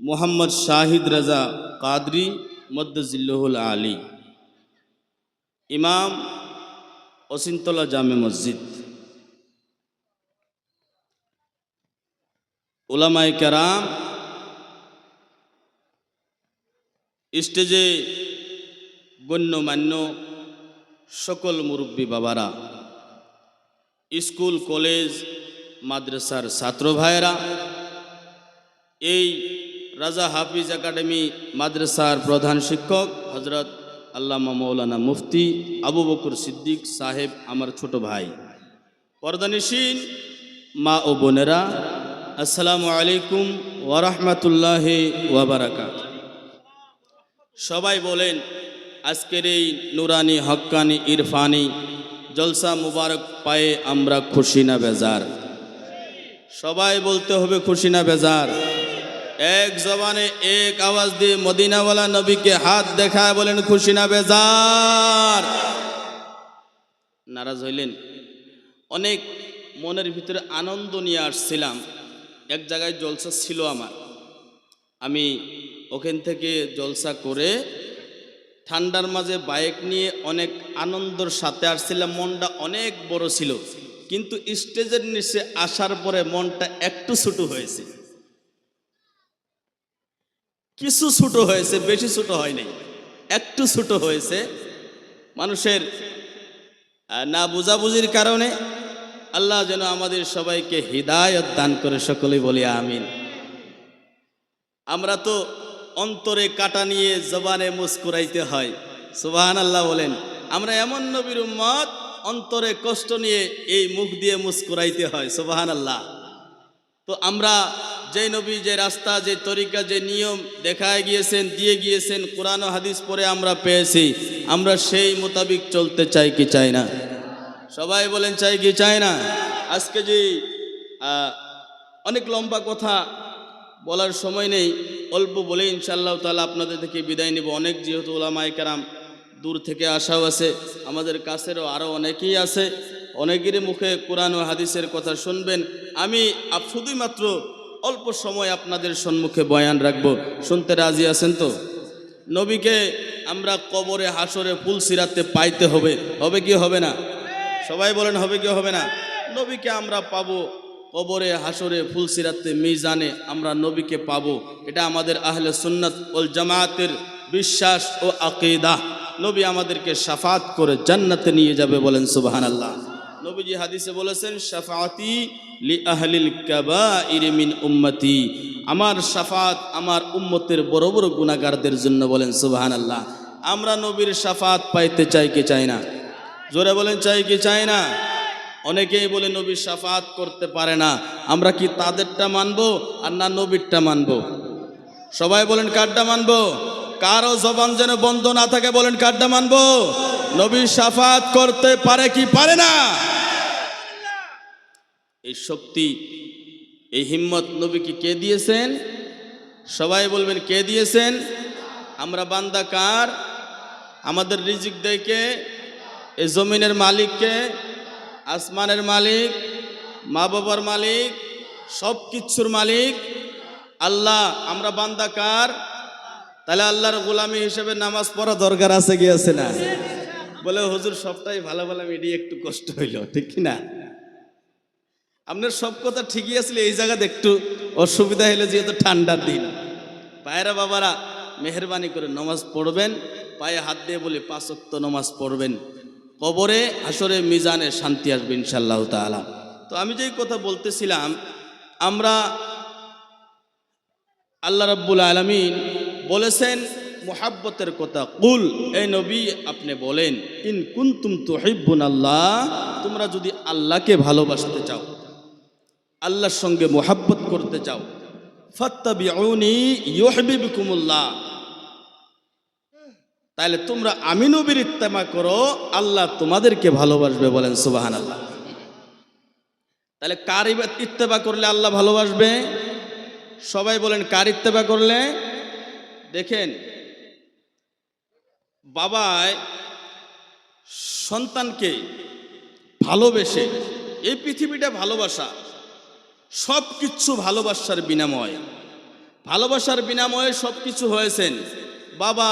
মোহাম্মদ শাহিদ রাজা কাদরি মদ্দজিল্লহুল আলী, ইমাম অসিন্তলা জামে মসজিদ। ওলামাই কেরাম স্টেজে গণ্যমান্য সকল মুরব্বী বাবারা, স্কুল, কলেজ, মাদ্রাসার ছাত্র ভাইয়েরা এই রাজা হাফিজ একাডেমি মাদ্রাসার প্রধান শিক্ষক হজরত আল্লামা মৌলানা মুফতি আবু বকর সিদ্দিক সাহেব আমার ছোট ভাই। পর্দানিসীন মা ও বোনেরা, আসসালামু আলাইকুম ওরহমতুল্লাহ ওয়াবারাকাত সবাই বলেন, আজকের এই নুরানি হক্কানি ইরফানি জলসা মুবারক পায়ে আমরা খুশি না বেজার। সবাই বলতে হবে খুশি না বেজার। এক জবানে এক আওয়াজ দিয়ে মদিনাওয়ালা নবীকে হাত দেখায় বলেন, খুশি না বেজার? নারাজ হইলেন। অনেক মনের ভিতরে আনন্দ নিয়ে আসছিলাম। এক জায়গায় জলসা ছিল আমার। আমি ওখান থেকে জলসা করে ঠান্ডার মাঝে বাইক নিয়ে অনেক আনন্দর সাথে আসছিলাম। মনটা অনেক বড় ছিল। কিন্তু স্টেজের নিচে আসার পরে মনটা একটু ছোটো হয়েছে। কিছু ছোট হয়েছে, বেশি ছোট হয়নি। একটু ছোট হয়েছে। মানুষের না বুঝাবুঝির কারণে আল্লাহ যেন আমাদের সবাইকে হৃদায়ত দান করে সকলেই বলি আমিন। আমরা তো অন্তরে কাটা নিয়ে জবানে মুস্কুরাইতে হয়। সুবাহান আল্লাহ বলেন, আমরা এমন নবীর উম্মত, অন্তরে কষ্ট নিয়ে এই মুখ দিয়ে মুস্কুরাইতে হয়। সুবাহান আল্লাহ তো আমরা যে নবী যে রাস্তা, যে তরিকা, যে নিয়ম দেখায় গিয়েছেন, দিয়ে গিয়েছেন, কোরআন হাদিস পরে আমরা পেয়েছি। আমরা সেই মোতাবিক চলতে চাই কি চাই না? সবাই বলেন, চাই কি চাই না? আজকে যে অনেক লম্বা কথা বলার সময় নেই, অল্প বলে ইনশাআল্লাহ তাআলা আপনাদের থেকে বিদায় নিব। অনেক যেহেতু ওলামায় কারাম দূর থেকে আসাও আছে, আমাদের কাছেরও আরও অনেকেই আছে। অনেকেরই মুখে কোরআন ও হাদিসের কথা শুনবেন। আমি শুধুই মাত্র অল্প সময় আপনাদের সম্মুখে বয়ান রাখব। শুনতে রাজি আছেন তো? নবীকে আমরা কবরে, হাসরে, ফুল সিরাতে পাইতে হবে। হবে কি হবে না? সবাই বলেন, হবে কি হবে না? নবীকে আমরা পাবো কবরে, হাসরে, ফুল সিরাতে, মিজানে আমরা নবীকে পাবো। এটা আমাদের আহলে সুন্নত ওল জামায়াতের বিশ্বাস ও আকিদা। নবী আমাদেরকে সাফাত করে জান্নাতে নিয়ে যাবে বলেন সুবাহান আল্লাহ নবীজি হাদিসে বলেছেন সাফাতি লি আহলিল কাবাইর মিন উম্মতি। আমার সাফাত আমার উম্মতের বড় বড় গুনাহগারদের জন্য বলেন সুবাহান আল্লাহ আমরা নবীর সাফাত পাইতে চাই কি চাই না? জোরে বলেন, চাই কি চাই না? অনেকেই বলে নবী সাফাত করতে পারে না। আমরা কি তাদেরটা মানবো আর না নবীরটা মানবো? সবাই বলেন, কারটা মানবো? কারও জবান যেন বন্ধ না থাকে, বলেন, কারটা মানবো? নবী সাফাত করতে পারে কি পারে না? এই শক্তি, এই হিম্মত নবীকে কে দিয়েছেন? সবাই বলবেন, কে দিয়েছেন? আমরা বান্দা কার? আমাদের রিজিক দেয়কে এই জমিনের মালিককে, আসমানের মালিক, মা বাবার মালিক সব কিচ্ছুর মালিক। আল্লাহ, আমরা বান্দা কার? তাহলে আল্লাহর গোলামি হিসেবে নামাজ পড়া দরকার আছে আছে না? বলে, হুজুর, সবটাই ভালো ভালো মিডিয়ে একটু কষ্ট হইল, ঠিক কি না? আপনার সব কথা ঠিকই আসলে এই জায়গাতে একটু অসুবিধা হলে যেহেতু ঠান্ডার দিন। পায়রা বাবারা, মেহরবানি করে নমাজ পড়বেন, পায়ে হাত দিয়ে বলে পাঁচক্ত নমাজ পড়বেন। কবরে আসরে মিজানে শান্তি আসবে ইনশাল্লাহ তাআলা। তো আমি যেই কথা বলতেছিলাম, আমরা আল্লাহ রাব্বুল আলামিন বলেছেন মোহাব্বতের কথা, কুল এই নবী, আপনি বলেন, ইন কুনতুম তুহিব্বুন আল্লাহ তোমরা যদি আল্লাহকে ভালোবাসতে চাও, আল্লাহর সঙ্গে মোহাব্বত করতে চাও ইউহিব্বুকুমুল্লাহ তাহলে তোমরা আমি নবীর ইত্তেমা করো, আল্লাহ তোমাদেরকে ভালোবাসবে বলেন সুবাহান আল্লাহ তাহলে কার ইত্তেবা করলে আল্লাহ ভালোবাসবে? সবাই বলেন, কার ইত্তেবা করলে? দেখেন বাবায় সন্তানকে ভালোবেসে এই পৃথিবীটা ভালোবাসা সব কিচ্ছু ভালোবাসার বিনিময়। ভালোবাসার বিনাময়ে সব কিছু হয়েছেন। বাবা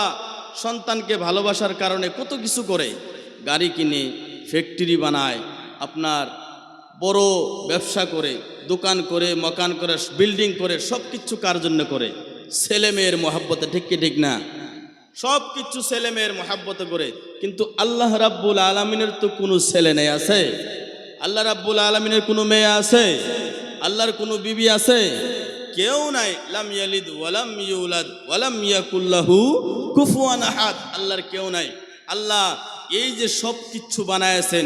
সন্তানকে ভালোবাসার কারণে কত কিছু করে, গাড়ি কিনে ফ্যাক্টরি বানায়, আপনার বড় ব্যবসা করে, দোকান করে, মকান করে বিল্ডিং করে সব কিছু কার জন্য করে? ছেলে মেয়ের মহাব্বতে ঠিক কি ঠিক না? সব কিছু ছেলে মেয়ের মহাব্বত করে, কিন্তু আল্লাহ রাব্বুল আলমিনের তো কোনো ছেলে নেই আছে। আল্লাহ রাব্বুল আলমিনের কোনো মেয়ে আছে? আল্লাহর কোনো বিবি আছে? কেউ নাই। লাম ইয়ালিদ ওয়ালাম ইউলাদ ওয়ালাম ইয়াকুল্লাহু কুফুয়ান আহাদ। আল্লাহর কেউ নাই। আল্লাহ এই যে সব কিছু বানায়াছেন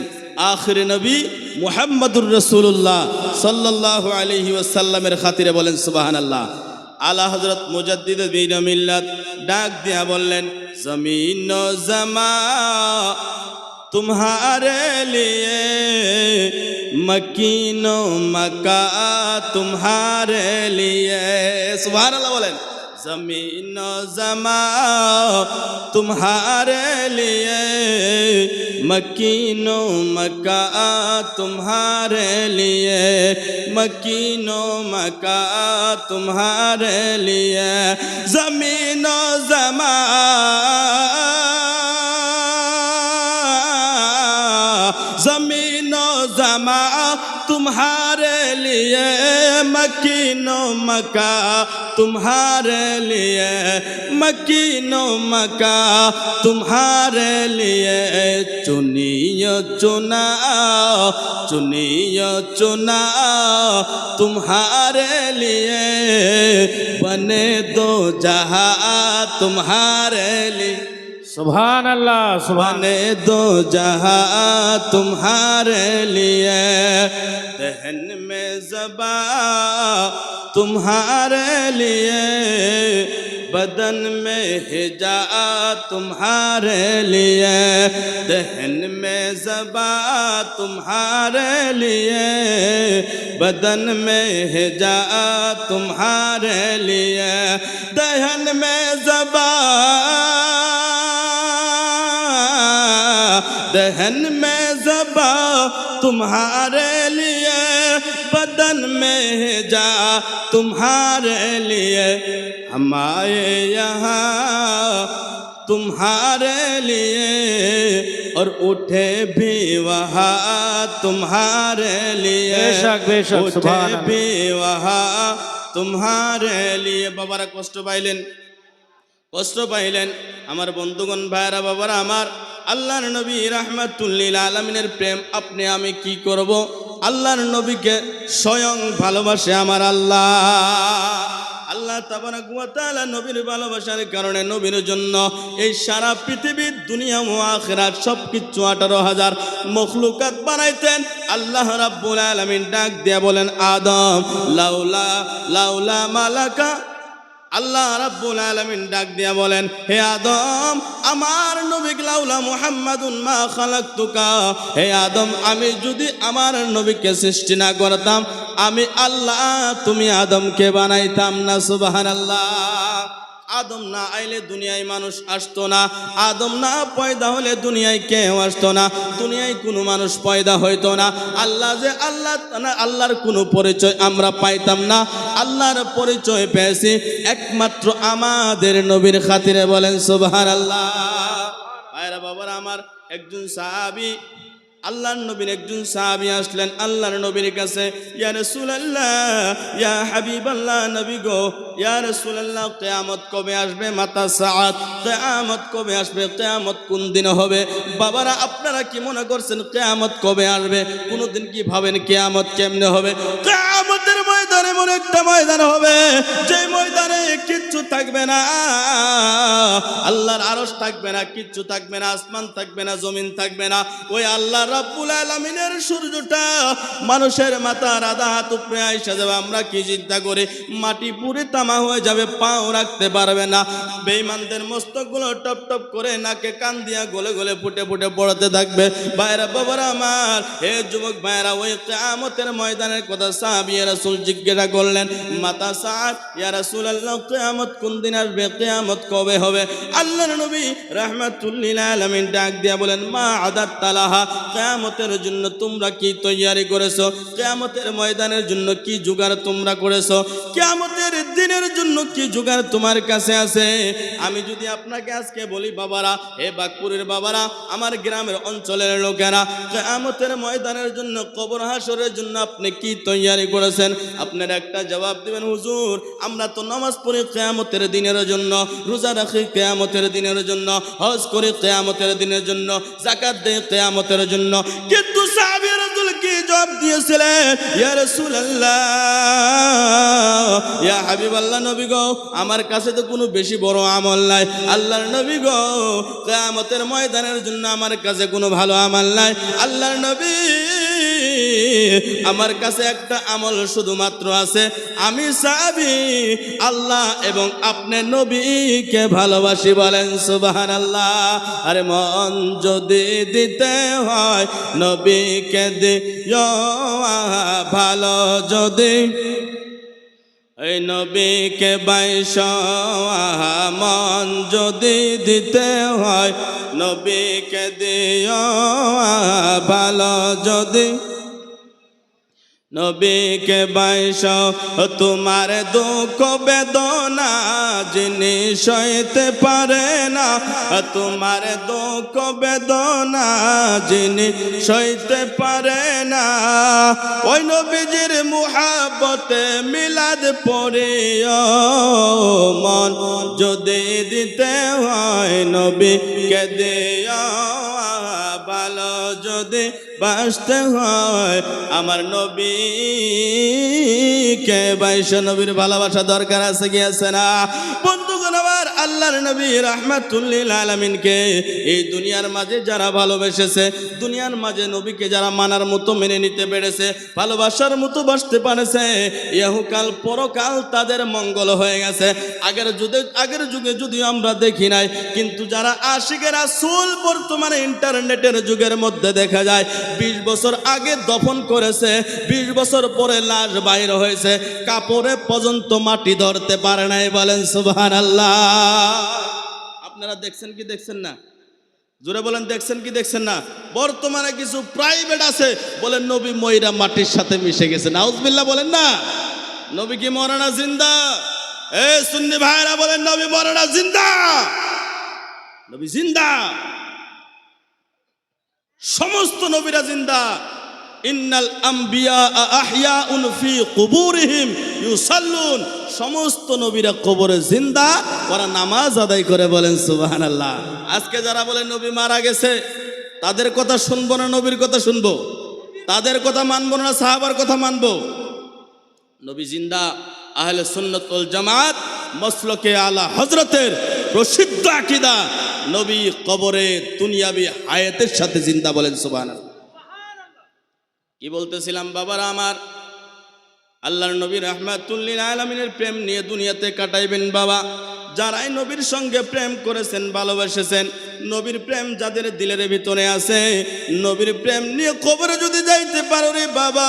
আখিরে নবী মুহাম্মাদুর রাসূলুল্লাহ সাল্লাল্লাহু আলাইহি ওয়াসাল্লামের খাতিরে বলেন সুবাহান আল্লাহ আলা হজরত মুজাদ্দিদ বিন ডাক দিয়া বললেন জমিন জমা تمہارے لیے مکین و مکہ تمہارے لیے سبحان اللہ بولیں जमीन ও जमा तुम्हारे लिए मकीनो मका तुम्हारे लिए मकीनो मका तुम्हारे लिए जमीन ও जमा जमीनो जमा تمہارے لیے مکین و مکہ تمہارے لیے مکین و مکہ تمہارے لیے چنیو چنا چنیو چنا تمہارے لیے بنے دو جہاں تمہارے لیے سبحان اللہ، سبحان دو جہاں تمہارے لیے، دہن میں زبا تمہارے لیے، بدن میں ہجا تمہارے لیے، دہن میں زبا تمہارے لیے، بدن میں ہجا تمہارے لیے، دہن میں زبان دہن میں زبا تمہارے لیے بدن میں جا تمہارے لیے۔ ہم آئے یہاں تمہارے لیے اور اٹھے بھی وہاں تمہارے لیے۔ بے شک بے شک اٹھے بھی وہاں تمہارے لیے۔ বাবারা কষ্ট পাইলেন কষ্ট পাইলেন আমার بندگن ভাইরা বাবারা আমার আল্লাহর নবী রাহমাতুল্লিল আলমিনের প্রেম, আপনি আমি কি করব? আল্লাহর নবীকে স্বয়ং ভালোবাসে আমার আল্লাহ। আল্লাহ তাবারাক নবীর ভালোবাসার কারণে নবীর জন্য এই সারা পৃথিবীর দুনিয়া ও আখিরাত আঠারো হাজার মখলুকাত বানাইতেন। আল্লাহ রাব্বুল আলামিন ডাক দিয়া বলেন, আদম, লাউলা লাউলা মালাকা আল্লাহ রাব্বুল আলামিন ডাক দিয়া বলেন, হে আদম, আমার নবী লাউলা মুহাম্মাদুন মা খালাকতুকা। হে আদম, আমি যদি আমার নবীকে সৃষ্টি না করতাম, আমি আল্লাহ, তুমি আদমকে বানাইতাম না, সুবহানাল্লাহ। আদম না আইলে দুনিয়ায় মানুষ আসতো না। আদম না পয়দা হলে দুনিয়ায় কেউ আসতো না। দুনিয়ায় কোনো মানুষ পয়দা হইতো না। আল্লাহ যে আল্লাহ, না, আল্লাহর কোনো পরিচয় আমরা পাইতাম না। আল্লাহর পরিচয় পেয়েছি। একমাত্র আমাদের নবীর খাতিরে বলেন সুবহান আল্লাহ বাবারা, আমার একজন সাহাবি আল্লাহর নবীর একজন সাহাবি আসলেন, আল্লাহর নবীর কাছে, ইয়া রাসূলুল্লাহ, ইয়া হাবিবাল্লাহ নবী গো, ইয়া রাসূলুল্লাহ, কিয়ামত কবে আসবে? মাতা সাআত কিয়ামত কবে আসবে? কিয়ামত কোন দিন হবে? বাবারা, আপনারা কি মনে করছেন কিয়ামত কবে আসবে? কোনদিন কি ভাবেন কিয়ামত কেমনে হবে? কিয়ামতের ময়দানে এমন একটা ময়দান হবে যে ময়দানে কিচ্ছু থাকবে না। আল্লাহর আরশ থাকবে না, কিচ্ছু থাকবে না, আসমান থাকবে না, জমিন থাকবে না। ওই আল্লাহ রাব্বুল আলামিনের সূর্যটা মানুষের মাথার আধা হাত উপরে আইসা যাবে। আমরা কি চিন্তা করি? মাটি পুরে তামা হয়ে যাবে, পাও রাখতে পারবে না। বেঈমানদের মস্তকগুলো টপ টপ করে নাকে কান দিয়া গলে গলে ফুটে ফুটে পড়তে থাকবে। ভাইরা বাবারা আমার, হে যুবক ভাইরা, ওই কিয়ামতের ময়দানের কথা সাহাবী সাহাবী রাসূল জিজ্ঞাসা করলেন, মাতা সাদ, ইয়া রাসূলুল্লাহ, কিয়ামত কোন দিন আসবে? কিয়ামত কবে হবে? আল্লাহর নবী রাহমাতুল্লিল আলামিন ডাক দিয়া বলেন, মা আদাত তালাহা কিয়ামতের জন্য তোমরা কি তৈয়ারি করেছ? কিয়ামতের ময়দানের জন্য কি জোগাড় তোমরা করেছ? কিয়ামতের দিনের জন্য কি জোগাড় তোমার কাছে আছে? আমি যদি আপনাকে আজকে বলি, বাবারা, এ বাগপুরের বাবারা, আমার গ্রামের অঞ্চলের লোকেরা, কিয়ামতের ময়দানের জন্য, কবর হাসরের জন্য আপনি কি তৈয়ারি করেছেন? আপনার একটা জবাব দিবেন, হুজুর, আমরা তো নামাজ পড়ি কিয়ামতের দিনের জন্য, রোজা রাখি কিয়ামতের দিনের জন্য, হজ করি কিয়ামতের দিনের জন্য জাকাত দেই কিয়ামতের জন্য। কিন্তু কি জবাব দিয়েছিলেন? ইয়া হাবিবাল্লাহ নবী গো, আমার কাছে তো কোনো বেশি বড় আমল নাই। আল্লাহর নবী গো, কিয়ামতের ময়দানের জন্য আমার কাছে কোনো ভালো আমল নাই। আল্লাহর নবী আমার কাছে একটা আমল শুধুমাত্র আছে। আমি সাবি আল্লাহ এবং আপনি নবীকে ভালোবাসি বলেন সুবাহান আল্লাহ আরে মন যদি দিতে হয়, নবীকে দিও, ভালো যদি। এই নবীকে বাইশ, মন যদি দিতে হয়, নবীকে দিও, ভালো যদি। নবীকে বাইশ, তোমার দুঃখ বেদনা যিনি সইতে পারে না। তোমার দুঃখ বেদনা যিনি সইতে পারে না। ওই নবীজির মুহাব্বতে মিলাদ পড়িও মন। যদি দিতে হয় নবীকে দিও বাঁচতে হয়। আমার নবীকে বাইশ নবীর ভালোবাসা দরকার আছে কি আছে না? বন্ধুগণ আমার আল্লাহর নবী রাহমাতুল্লিল আলামিনকে এই দুনিয়ার মাঝে যারা ভালোবেসেছে, দুনিয়ার মাঝে নবীকে যারা মানার মতো মেনে নিতে পেরেছে, ভালোবাসার মতো বাসতে পারেছে ইহুকাল পরকাল তাদের মঙ্গল হয়ে গেছে। আগের যুগে আগের যুগে যদিও আমরা দেখি নাই, কিন্তু যারা আশিকের আসল বর্তমানে ইন্টারনেটের যুগের মধ্যে দেখা যায়, বিশ বছর আগে দফন করেছে, বিশ বছর পরে লাশ বাইর হয়েছে, কাপড়ে পর্যন্ত মাটি ধরতে পারে নাই বলেন সুবহান আল্লাহ আপনারা দেখছেন কি দেখছেন না? জোরে বলেন, দেখছেন কি দেখছেন না? বর্তমানে কিছু প্রাইভেট আছে, বলেন, নবী ময়রা মাটির সাথে মিশে গেছে। নাউজবিল্লাহ বলেন না? নবী কি মরানা জিন্দা? এ সুন্নি ভাইরা বলেন, নবী মরানা জিন্দা। নবী জিন্দা। সমস্ত নবীরা জিন্দা। ইন্নাল আম্বিয়া আহইয়াউন ফি কুবুরিহিম ইউসাল্লুন। সমস্ত নবীরা কবরে জিন্দা, ওরা নামাজ আদায় করে বলেন, সুবহানাল্লাহ। আজকে যারা বলেন, নবী মারা গেছে, তাদের কথা শুনব না, নবীর কথা শুনব? তাদের কথা মানবো না, সাহাবার কথা মানবো? নবী জিন্দা, আহলে সুন্নত ওয়াল জামাত, মসলকে আলা হজরতের প্রসিদ্ধ আকিদা, নবী কবরে দুনিয়াবি হায়াতের সাথে জিন্দা বলেন, সুবহানাল্লাহ। কি বলতেছিলাম বাবারা আমার? আল্লাহর নবী রহমাতুল্লিন আলমিনের প্রেম নিয়ে দুনিয়াতে কাটাইবেন বাবা। যারাই নবীর সঙ্গে প্রেম করেছেন, ভালোবেসেছেন, নবীর প্রেম যাদের দিলের ভিতরে আছে, নবীর প্রেম নিয়ে কবরে যদি যাইতে পারো রে বাবা,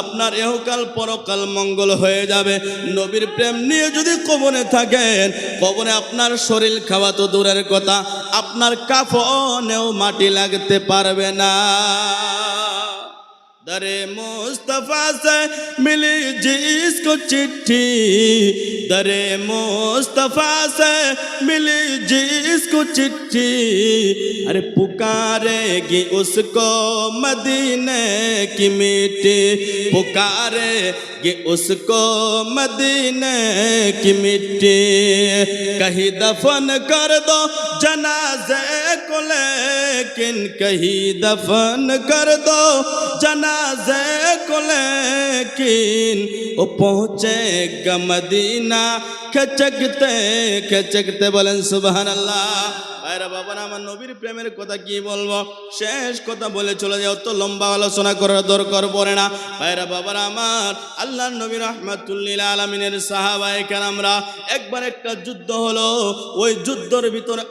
আপনার এহকাল পরকাল মঙ্গল হয়ে যাবে। নবীর প্রেম নিয়ে যদি কবনে থাকেন কবনে আপনার শরীর খাওয়া তো দূরের কথা, আপনার কাফনেও মাটি লাগতে পারবে না। در مصطفیٰ سے ملی جی جس کو چٹھی۔ در مصطفیٰ سے ملی جی جس کو چٹھی۔ ارے پکارے گی اس کو مدینے کی مٹی پکارے گی اس کو مدینے کی مٹی کہیں دفن کر دو جنا लेकिन कहीं दफन कर दो जनाजे को लेकिन वो पहुँचेगा मदीना খেচকতে খেচকতে বলেন সুবহান আল্লাহ আরে বাবা আমার নবীর প্রেমের কথা কি বলবো শেষ কথা বলে চলে যাও তো লম্বা আলোচনা করার দরকার পড়ে না ভাইরা বাবার আমার আল্লাহ নবী রহমাতুল্লিল আলমিনের সাহাবায়ে কেরামরা একবার একটা যুদ্ধ হলো ওই যুদ্ধের ভিতরে